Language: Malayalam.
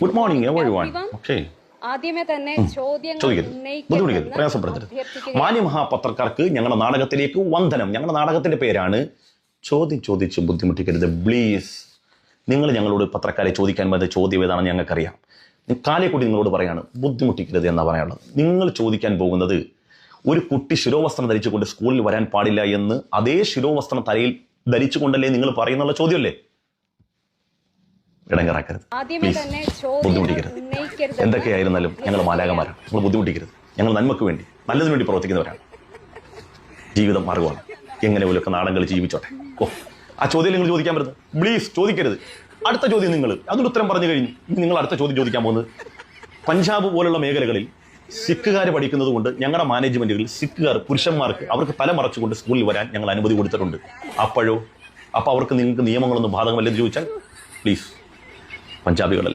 ഗുഡ് മോർണിംഗ് ഓക്കേ ഓക്കെ ആദ്യമേ തന്നെ ചോദ്യങ്ങൾ പ്രയാസപ്പെടുത്തരുത്. മാന്യമഹാപത്രക്കാർക്ക് ഞങ്ങളുടെ നാടകത്തിലേക്ക് വന്ദനം. ഞങ്ങളുടെ നാടകത്തിന്റെ പേരാണ് ചോദ്യം ചോദിച്ച് ബുദ്ധിമുട്ടിക്കരുത്. പ്ലീസ് നിങ്ങൾ ഞങ്ങളോട് പത്രക്കാരെ ചോദിക്കാൻ പറ്റുന്ന ചോദ്യം ഏതാണെന്ന് ഞങ്ങൾക്കറിയാം. കാലെ കൂടി നിങ്ങളോട് പറയാണ് ബുദ്ധിമുട്ടിക്കരുത് എന്നാ പറയാനുള്ളത്. നിങ്ങൾ ചോദിക്കാൻ പോകുന്നത് ഒരു കുട്ടി ശിരോവസ്ത്രം ധരിച്ചുകൊണ്ട് സ്കൂളിൽ വരാൻ പാടില്ല എന്ന് അതേ ശിരോവസ്ത്രം തലയിൽ ധരിച്ചുകൊണ്ടല്ലേ നിങ്ങൾ പറയുന്നുള്ള ചോദ്യമല്ലേ? ഇടങ്ങറാക്കരുത്. ബുദ്ധിമുട്ടിക്കരുത്. എന്തൊക്കെയായിരുന്നാലും ഞങ്ങൾ മാലാകമാരാണ് നിങ്ങൾ ബുദ്ധിമുട്ടിക്കരുത്. ഞങ്ങൾ നന്മക്ക് വേണ്ടി നല്ലതിനു വേണ്ടി പ്രവർത്തിക്കുന്നവരാണ്. ജീവിതം മാർഗമാണ് എങ്ങനെ പോലൊക്കെ നാടങ്ങൾ ജീവിച്ചോട്ടെ? ഓ ആ ചോദ്യം നിങ്ങൾ ചോദിക്കാൻ പറ്റുന്നത് പ്ലീസ് ചോദിക്കരുത്. അടുത്ത ചോദ്യം നിങ്ങൾ. അതിന് ഉത്തരം പറഞ്ഞു കഴിഞ്ഞു ഇനി നിങ്ങൾ അടുത്ത ചോദ്യം ചോദിക്കാൻ പോകുന്നത്? പഞ്ചാബ് പോലുള്ള മേഖലകളിൽ സിഖുകാർ പഠിക്കുന്നത് കൊണ്ട് ഞങ്ങളുടെ മാനേജ്മെന്റുകളിൽ സിഖുകാർ പുരുഷന്മാർക്ക് അവർക്ക് തല മറച്ചുകൊണ്ട് സ്കൂളിൽ വരാൻ ഞങ്ങൾ അനുമതി കൊടുത്തിട്ടുണ്ട്. അപ്പോഴോ? അപ്പോൾ അവർക്ക് നിങ്ങൾക്ക് നിയമങ്ങളൊന്നും ബാധകമല്ലെന്ന് ചോദിച്ചാൽ പ്ലീസ് പഞ്ചാബികളല്ല